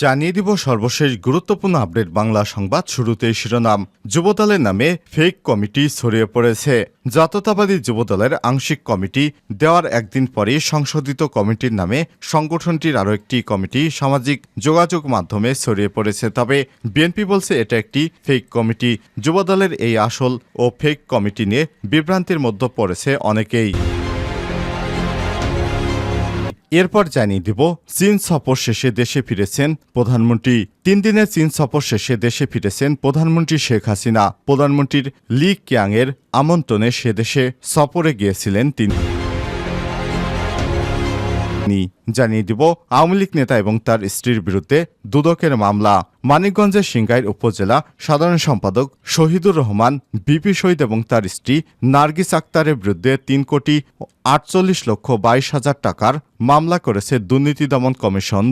জানিয়ে দিব সর্বশেষ গুরুত্বপূর্ণ আপডেট বাংলা সংবাদ শুরুতেই শিরোনাম। যুবদলের নামে ফেক কমিটি ছড়িয়ে পড়েছে। জাতীয়তাবাদী যুবদলের আংশিক কমিটি দেওয়ার একদিন পরে সংশোধিত কমিটির নামে সংগঠনটির আরও একটি কমিটি সামাজিক যোগাযোগ মাধ্যমে ছড়িয়ে পড়েছে। তবে বিএনপি বলছে এটা একটি ফেক কমিটি। যুবদলের এই আসল ও ফেক কমিটি নিয়ে বিভ্রান্তির মধ্যে পড়েছে অনেকেই। এরপর জানিয়ে দিব, চীন সফর শেষে দেশে ফিরেছেন প্রধানমন্ত্রী। তিন দিনের চীন সফর শেষে দেশে ফিরেছেন প্রধানমন্ত্রী শেখ হাসিনা। প্রধানমন্ত্রীর লি কিয়াংয়ের আমন্ত্রণে সে দেশে সফরে গিয়েছিলেন তিনি। তিনি জানিয়ে দিব আওয়ামী লীগ নেতা এবং তার স্ত্রীর বিরুদ্ধে দুদকের মামলা। মানিকগঞ্জের সিংগাইর উপজেলা সাধারণ সম্পাদক শহীদুর রহমান, বিপি শহীদ এবং তার স্ত্রী নার্গিস আক্তারের বিরুদ্ধে তিন কোটি আটচল্লিশ লক্ষ বাইশ হাজার টাকার মামলা করেছে দুর্নীতি দমন কমিশন।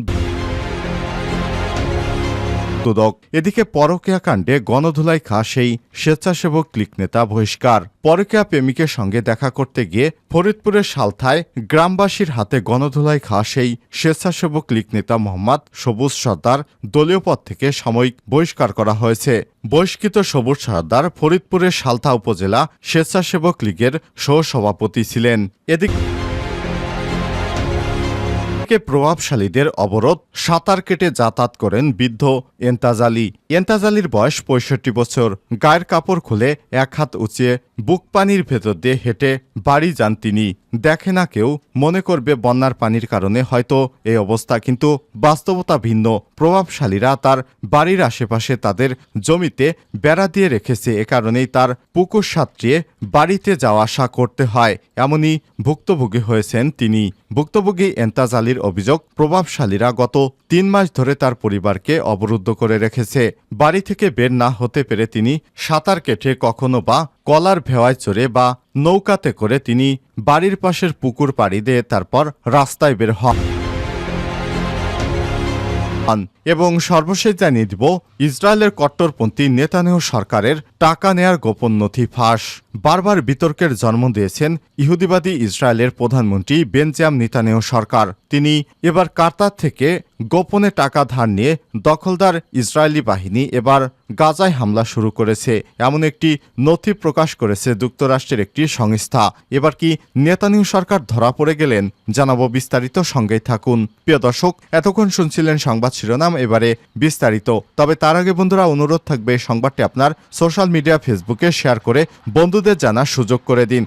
দুদক এদিকে পরকীয়া কাণ্ডে গণধুলাই খা সেই স্বেচ্ছাসেবক লীগ নেতা বহিষ্কার। পরকীয়া প্রেমিকের সঙ্গে দেখা করতে গিয়ে ফরিদপুরের সালথায় গ্রামবাসীর হাতে গণধুলাই খা সেই স্বেচ্ছাসেবক লীগ নেতা মোহাম্মদ সবুজ সর্দার দলীয় পদ থেকে সাময়িক বহিষ্কার করা হয়েছে। বহিষ্কৃত সবুজ সর্দার ফরিদপুরের সালথা উপজেলা স্বেচ্ছাসেবক লীগের সহসভাপতি ছিলেন। এদিকে থেকে প্রভাবশালীদের অবরোধ সাঁতার কেটে যাতায়াত করেন বৃদ্ধ এন্তাজালি এন্তাজালির বয়স পঁয়ষট্টি বছর। গায়ের কাপড় খুলে এক হাত উঁচিয়ে বুক পানির ভেতর দিয়ে হেঁটে বাড়ি যান তিনি। দেখে না কেউ মনে করবে বন্যার পানির কারণে হয়তো এই অবস্থা, কিন্তু বাস্তবতা ভিন্ন। প্রভাবশালীরা তার বাড়ির আশেপাশে তাদের জমিতে বেড়া দিয়ে রেখেছে। এ কারণেই তার পুকুর সাঁতরিয়ে বাড়িতে যাওয়া আসা করতে হয়। এমনই ভুক্তভোগী হয়েছেন তিনি। ভুক্তভোগী এন্তাজ আলীর অভিযোগ, প্রভাবশালীরা গত তিন মাস ধরে তার পরিবারকে অবরুদ্ধ করে রেখেছে। বাড়ি থেকে বের না হতে পেরে তিনি সাঁতার কেটে কখনো বা কলার ভেওয়ায় চড়ে বা নৌকাতে করে তিনি বাড়ির পাশের পুকুর পাড়ি দিয়ে তারপর রাস্তায় বের হন। হন। এবং সর্বশেষ জানিয়ে দিব, ইসরায়েলের কট্টরপন্থী নেতানেহ সরকারের টাকা নেয়ার গোপন নথি ফাঁস বারবার বিতর্কের জন্ম দিয়েছেন ইহুদিবাদী ইসরায়েলের প্রধানমন্ত্রী বেনজাম নেতানেহ সরকার তিনি এবার কার্তার থেকে গোপনে টাকা ধার নিয়ে দখলদার ইসরায়েলি বাহিনী এবার গাজায় হামলা শুরু করেছে। এমন একটি নথি প্রকাশ করেছে যুক্তরাষ্ট্রের একটি সংস্থা। এবার কি নেতানিউ সরকার ধরা পড়ে গেলেন? জানাব বিস্তারিত, সঙ্গেই থাকুন। প্রিয় দর্শক, এতক্ষণ শুনছিলেন সংবাদ শিরোনাম, এবারে বিস্তারিত। তবে তার আগে বন্ধুরা, অনুরোধ থাকবে, সংবাদটি আপনার সোশ্যাল মিডিয়া, ফেসবুকে শেয়ার করে বন্ধুদের জানার সুযোগ করে দিন।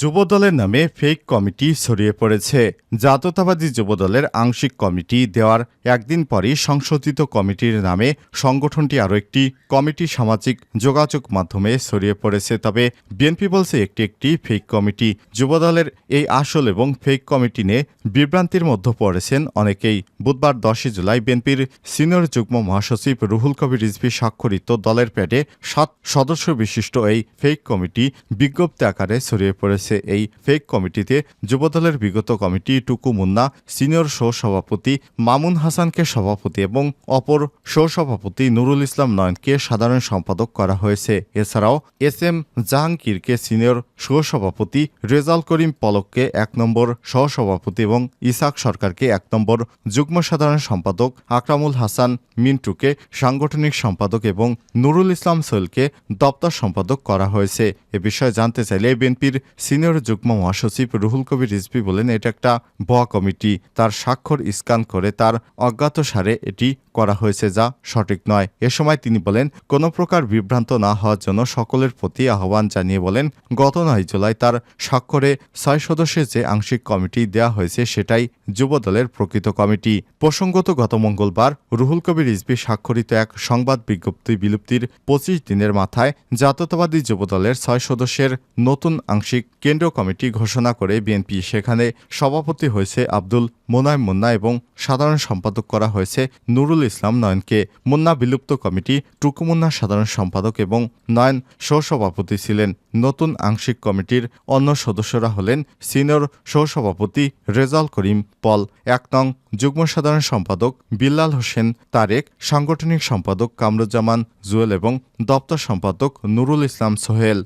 যুবদলের নামে ফেক কমিটি ছড়িয়ে পড়েছে। জাতীয়তাবাদী যুবদলের আংশিক কমিটি দেওয়ার একদিন পরই সংশোধিত কমিটির নামে সংগঠনটি আরও একটি কমিটি সামাজিক যোগাযোগ মাধ্যমে ছড়িয়ে পড়েছে। তবে বিএনপি বলছে একটি একটি ফেক কমিটি যুবদলের এই আসল এবং ফেক কমিটি নিয়ে বিভ্রান্তির মধ্যে পড়েছেন অনেকেই। বুধবার দশই জুলাই বিএনপির সিনিয়র যুগ্ম মহাসচিব রুহুল কবির রিজভি স্বাক্ষরিত দলের প্যাডে সাত সদস্য বিশিষ্ট এই ফেক কমিটি বিজ্ঞপ্তি আকারে ছড়িয়ে পড়েছে। এই ফেক কমিটিতে যুবদলের বিগত কমিটি টুকু মুন্না সিনিয়র সহসভাপতি মামুন হাসানকে সভাপতি এবং অপর সহসভাপতি নুরুল ইসলাম নয়নকে সাধারণ সম্পাদক করা হয়েছে। এছাড়াও এস এম জাহাঙ্গীরকে সিনিয়র সহসভাপতি, রেজাল করিম পলককে এক নম্বর সহসভাপতি এবং ইসাক সরকারকে এক নম্বর যুগ্ম সাধারণ সম্পাদক, আকরামুল হাসান মিন্টুকে সাংগঠনিক সম্পাদক এবং নুরুল ইসলাম সোহেলকে দপ্তর সম্পাদক করা হয়েছে। এ বিষয়ে জানতে চাইলে বিএনপির সিনিয়র যুগ্ম মহাসচিব রুহুল কবির রিজভি বলেন, এটা একটা ব কমিটি। তার স্বাক্ষর স্ক্যান করে তার অজ্ঞাতসারে এটি করা হয়েছে যা সঠিক নয়। এ সময় তিনি বলেন, কোনো প্রকার বিভ্রান্ত না হওয়ার জন্য সকলের প্রতি আহ্বান জানিয়ে বলেন, গত নয় জুলাই তার স্বাক্ষরে ছয় সদস্যের যে আংশিক কমিটি দেওয়া হয়েছে সেটাই যুবদলের প্রকৃত কমিটি। প্রসঙ্গত গত মঙ্গলবার রুহুল কবির রিজভি স্বাক্ষরিত এক সংবাদ বিজ্ঞপ্তি বিলুপ্তির পঁচিশ দিনের মাথায় জাতীয়তাবাদী যুবদলের ছয় সদস্যের নতুন আংশিক কেন্দ্রীয় কমিটি ঘোষণা করে বিএনপি। সেখানে সভাপতি হয়েছে আব্দুল মোনায় মুন্না এবং সাধারণ সম্পাদক করা হয়েছে নুরুল ইসলাম নয়নকে মুন্না বিলুপ্ত কমিটি, টুকুমুন্না সাধারণ সম্পাদক এবং নয়ন সহসভাপতি ছিলেন। নতুন আংশিক কমিটির অন্য সদস্যরা হলেন সিনিয়র সহসভাপতি রেজাল করিম পল, এক নং যুগ্ম সাধারণ সম্পাদক বিল্লাল হোসেন তারেক, সাংগঠনিক সম্পাদক কামরুজ্জামান জুয়েল এবং দপ্তর সম্পাদক নুরুল ইসলাম সোহেল।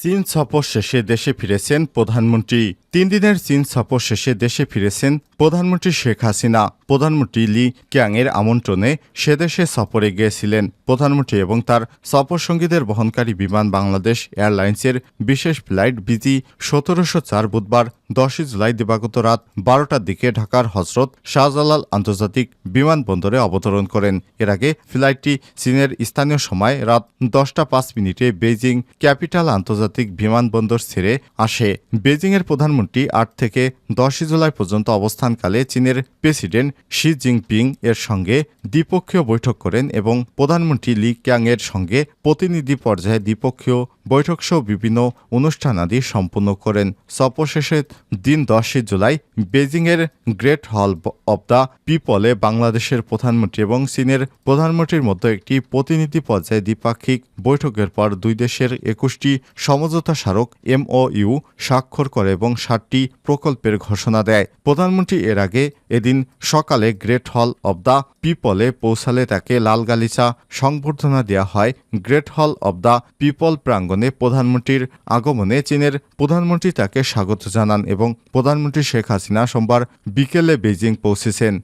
চীন সফর শেষে দেশে ফিরেছেন প্রধানমন্ত্রী। তিন দিনের চীন সফর শেষে দেশে ফিরেছেন প্রধানমন্ত্রী শেখ হাসিনা। প্রধানমন্ত্রী লি ক্যাংয়ের আমন্ত্রণে সে দেশে সফরে গিয়েছিলেন। প্রধানমন্ত্রী এবং তার সফরসঙ্গীদের বহনকারী বিমান বাংলাদেশ এয়ারলাইন্সের বিশেষ ফ্লাইট বিজি সতেরোশো চার বুধবার দশই জুলাই দিবাগত রাত বারোটার দিকে ঢাকার হজরত শাহজালাল আন্তর্জাতিক বিমানবন্দরে অবতরণ করেন। এর আগে ফ্লাইটটি চীনের স্থানীয় সময় রাত দশটা পাঁচ মিনিটে বেইজিং ক্যাপিটাল আন্তর্জাতিক বিমানবন্দর ছেড়ে আসে। বেইজিংয়ের প্রধানমন্ত্রী আট থেকে দশই জুলাই পর্যন্ত অবস্থানকালে চীনের প্রেসিডেন্ট শি জিনপিং এর সঙ্গে দ্বিপক্ষীয় বৈঠক করেন এবং প্রধানমন্ত্রী লি এর সঙ্গে প্রতিনিধি পর্যায়ে দ্বিপক্ষীয় বৈঠকসহ বিভিন্ন অনুষ্ঠানাদি সম্পন্ন করেন। সফর শেষে দিন দশই জুলাই বেজিংয়ের গ্রেট হল অব দ্য পিপলে বাংলাদেশের প্রধানমন্ত্রী এবং চীনের প্রধানমন্ত্রীর মধ্যে একটি প্রতিনিধি পর্যায়ে দ্বিপাক্ষিক বৈঠকের পর দুই দেশের একুশটি সমঝোতা স্মারক এমওইউ স্বাক্ষর করে এবং ষাটটি প্রকল্পের ঘোষণা দেয়। প্রধানমন্ত্রী এর আগে এদিন সকালে গ্রেট হল অব দ্য পিপলে পৌঁছালে তাকে লাল গালিচা সংবর্ধনা দেওয়া হয়। গ্রেট হল অব দ্য পিপল প্রাঙ্গণে প্রধানমন্ত্রীর আগমনে চীনের প্রধানমন্ত্রী তাকে স্বাগত জানান এবং প্রধানমন্ত্রী শেখ হাসিনা সোমবার বিকেলে বেজিং পৌঁছেছেন।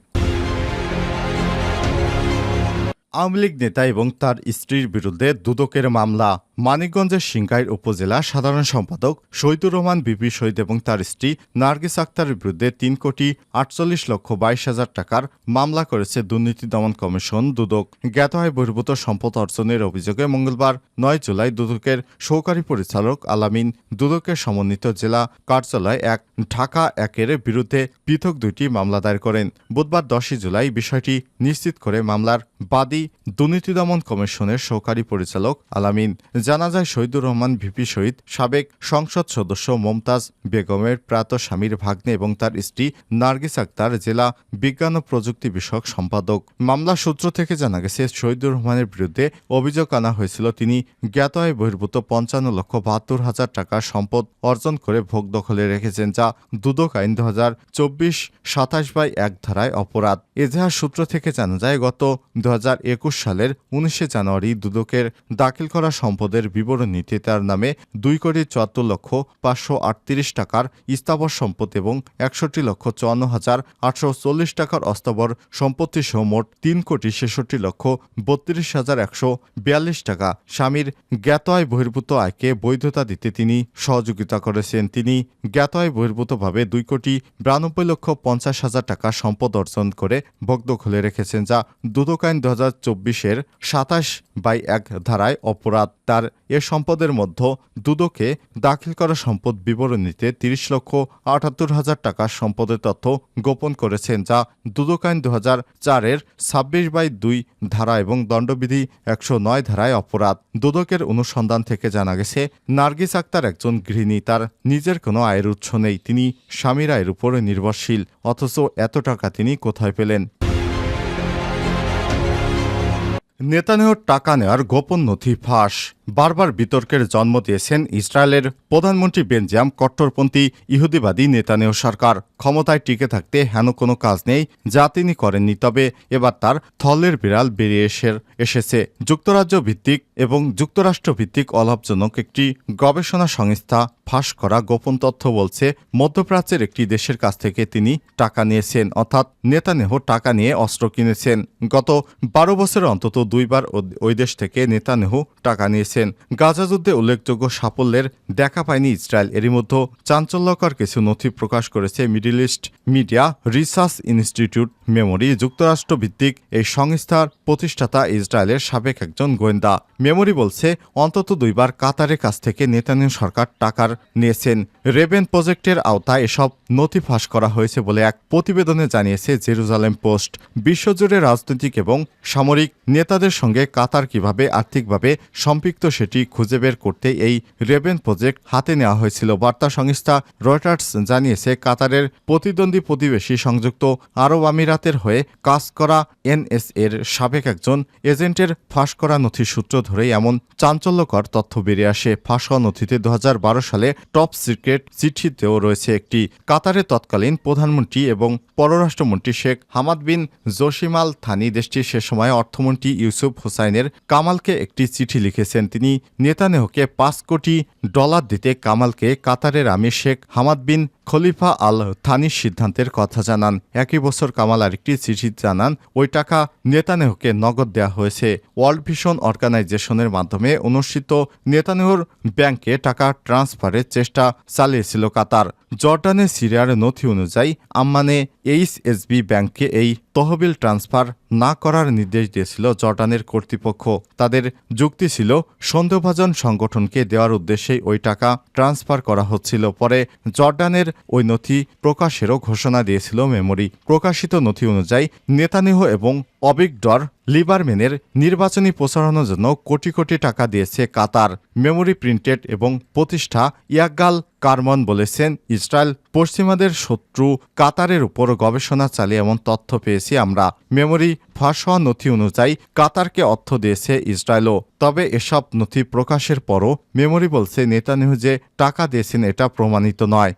আওয়ামী লীগ নেতা এবং তার স্ত্রীর বিরুদ্ধে দুদকের মামলা। মানিকগঞ্জের সিংগাইর উপজেলা সাধারণ সম্পাদক শহীদুর রহমান বিপি শহীদ এবং তার স্ত্রী নার্গিস আক্তারের বিরুদ্ধে তিন কোটি আটচল্লিশ লক্ষ বাইশ হাজার টাকার মামলা করেছে দুর্নীতি দমন কমিশন দুদক। জ্ঞাত হয় বহির্ভূত সম্পদ অর্জনের অভিযোগে মঙ্গলবার নয় জুলাই দুদকের সহকারী পরিচালক আলামিন দুদকের সমন্বিত জেলা কার্যালয় এক ঢাকা একের বিরুদ্ধে পৃথক দুইটি মামলা দায়ের করেন। বুধবার দশই জুলাই বিষয়টি নিশ্চিত করে মামলার বাদী দুর্নীতি দমন কমিশনের সহকারী পরিচালক আলামিন। জানা যায়, শহীদুর রহমান ভিপি শহীদ, সাবেক সংসদ সদস্য মমতাজ বেগমের প্রাত স্বামীর ভাগ্নে এবং তার স্ত্রী নার্গিস আক্তার জেলা বিজ্ঞান ও প্রযুক্তি বিষয়ক সম্পাদক। মামলা সূত্র থেকে জানা গেছে, শহীদুর রহমানের বিরুদ্ধে অভিযোগ আনা হয়েছিল, তিনি জ্ঞাত আয় বহির্ভূত পঞ্চান্ন লক্ষ বাহাত্তর হাজার টাকার সম্পদ অর্জন করে ভোগ দখলে রেখেছেন, যা দুদক আইন দু হাজার চব্বিশ সাতাশ বাই এক ধারায় অপরাধ। এজাহার সূত্র থেকে জানা যায়, গত দু সালের উনিশে জানুয়ারি দুদকের দাখিল করা সম্পদের বিবরণীতে তার নামে দুই কোটি চুয়াত্তর লক্ষ পাঁচশো আটত্রিশ টাকার স্থাবর সম্পদ এবং একষট্টি লক্ষ চুয়ান্ন হাজার আটশো চল্লিশ টাকার অস্থাবর সম্পত্তি সহ মোট তিন কোটি ছেষট্টি লক্ষ বত্রিশ হাজার একশো বিয়াল্লিশ টাকা। স্বামীর জ্ঞাত আয় বহির্ভূত আয়কে বৈধতা দিতে তিনি সহযোগিতা করেছেন। তিনি জ্ঞাত আয় বহির্ভূতভাবে দুই কোটি বিরানব্বই লক্ষ পঞ্চাশ হাজার টাকা সম্পদ অর্জন করে ভোগ খুলে রেখেছেন, যা দুদক আইন দু হাজার চব্বিশের সাতাশ বাই এক ধারায় অপরাধ। তার এ সম্পদের মধ্যে দুদকে দাখিল করা সম্পদ বিবরণীতে তিরিশ লক্ষ আটাত্তর হাজার টাকার সম্পদের তথ্য গোপন করেছেন, যা দুদক আইন দু হাজার চারের ছাব্বিশ বাই দুই ধারা এবং দণ্ডবিধি একশো নয় ধারায় অপরাধ। দুদকের অনুসন্ধান থেকে জানা গেছে, নার্গিস আক্তার একজন গৃহিণী, তার নিজের কোনো আয়ের উৎস নেই, তিনি স্বামীর আয়ের উপরে নির্ভরশীল, অথচ এত টাকা তিনি কোথায় পেলেন? নেতানিয়াহুর টাকা নেওয়ার গোপন নথি ফাঁস। বারবার বিতর্কের জন্ম দিয়েছেন ইসরায়েলের প্রধানমন্ত্রী বেনজাম কট্টরপন্থী ইহুদিবাদী নেতানিয়াহু সরকার। ক্ষমতায় টিকে থাকতে হেন কোনো কাজ নেই, যা তিনি করেননি। তবে এবার তার থলের বিড়াল বেরিয়ে এসে এসেছে। যুক্তরাজ্য ভিত্তিক এবং যুক্তরাষ্ট্র ভিত্তিক অলাভজনক একটি গবেষণা সংস্থা ফাঁস করা গোপন তথ্য বলছে, মধ্যপ্রাচ্যের একটি দেশের কাছ থেকে তিনি টাকা নিয়েছেন। অর্থাৎ নেতানেহ টাকা নিয়ে অস্ত্র কিনেছেন। গত বারো বছরে অন্তত দুইবার ওই দেশ থেকে নেতানেহ টাকা নিয়েছেন। গাজা যুদ্ধে উল্লেখযোগ্য সাফল্যের দেখা পায়নি ইসরায়েল। এরই মধ্যে চাঞ্চল্যকর কিছু নথি প্রকাশ করেছে Middle East Media Research Institute MEMRI. যুক্তরাষ্ট্র ভিত্তিক এই সংস্থার প্রতিষ্ঠাতা ইসরায়েলের সাবেক একজন গোয়েন্দা। মেমোরি বলছে, অন্তত দুইবার কাতারের কাছ থেকে নেতানিয়াহু সরকার টাকার নিয়েছেন। রেবেন প্রজেক্টের আওতায় এসব নথি ফাঁস করা হয়েছে বলে এক প্রতিবেদনে জানিয়েছে জেরুজালেম পোস্ট। বিশ্বজুড়ে রাজনৈতিক এবং সামরিক নেতাদের সঙ্গে কাতার কীভাবে আর্থিকভাবে সম্পৃক্ত সেটি খুঁজে বের করতে এই রেবেন প্রজেক্ট হাতে নেওয়া হয়েছিল। বার্তা সংস্থা রয়টার্স জানিয়েছে, কাতারের প্রতিদ্বন্দ্বী প্রতিবেশী সংযুক্ত আরব আমিরাতের হয়ে কাজ করা এনএসএর সাবেক একজন এজেন্টের ফাঁস করা নথির সূত্র ধরেই এমন চাঞ্চল্যকর তথ্য বেরিয়ে আসে। ফাঁস হওয়া নথিতে দু হাজার বারো সালে টপ সিক্রেট চিঠিতেও রয়েছে একটি কাতারের তৎকালীন প্রধানমন্ত্রী এবং পররাষ্ট্রমন্ত্রী Sheikh Hamad bin Jassim al Thani দেশটির সে সময় অর্থমন্ত্রী ইউসুফ হোসাইনের কামালকে একটি চিঠি লিখেছেন তিনি নেতানেহকে পাঁচ কোটি ডলার দিতে কামালকে কাতারের আমির শেখ হামাদ বিন খলিফা আল থানির সিদ্ধান্তের কথা জানান। একই বছর কামাল আরেকটি চিঠি জানান, ওই টাকা নেতানেহকে নগদ দেওয়া হয়েছে। ওয়ার্ল্ড ভিশন অর্গানাইজেশনের মাধ্যমে অনুষ্ঠিত নেতানেহর ব্যাংকে টাকা ট্রান্সফারের চেষ্টা চালিয়েছিল কাতার। জর্ডানে, সিরিয়ার নথি অনুযায়ী, আম্মানে এইচএসবি ব্যাংককে এই তহবিল ট্রান্সফার না করার নির্দেশ দিয়েছিল জর্ডানের কর্তৃপক্ষ। তাদের যুক্তি ছিল, সন্দেহভাজন সংগঠনকে দেওয়ার উদ্দেশ্যেই ওই টাকা ট্রান্সফার করা হচ্ছিল। পরে জর্ডানের ওই নথি প্রকাশেরও ঘোষণা দিয়েছিল মেমোরি। প্রকাশিত নথি অনুযায়ী নেতানিহ এবং অবিগডর লিবারম্যানের নির্বাচনী প্রচারণার জন্য কোটি কোটি টাকা দিয়েছে কাতার। মেমোরি প্রিন্টেড এবং প্রতিষ্ঠা ইয়াগাল কারমন বলেছেন, ইসরায়েল পশ্চিমাদের শত্রু কাতারের উপর গবেষণা চালিয়ে এমন তথ্য পেয়েছি আমরা। মেমোরি ফাঁস হওয়া নথি অনুযায়ী, কাতারকে অর্থ দিয়েছে ইসরায়েলও। তবে এসব নথি প্রকাশের পরও মেমোরি বলছে নেতানিহু যে টাকা দিয়েছেন এটা প্রমাণিত নয়।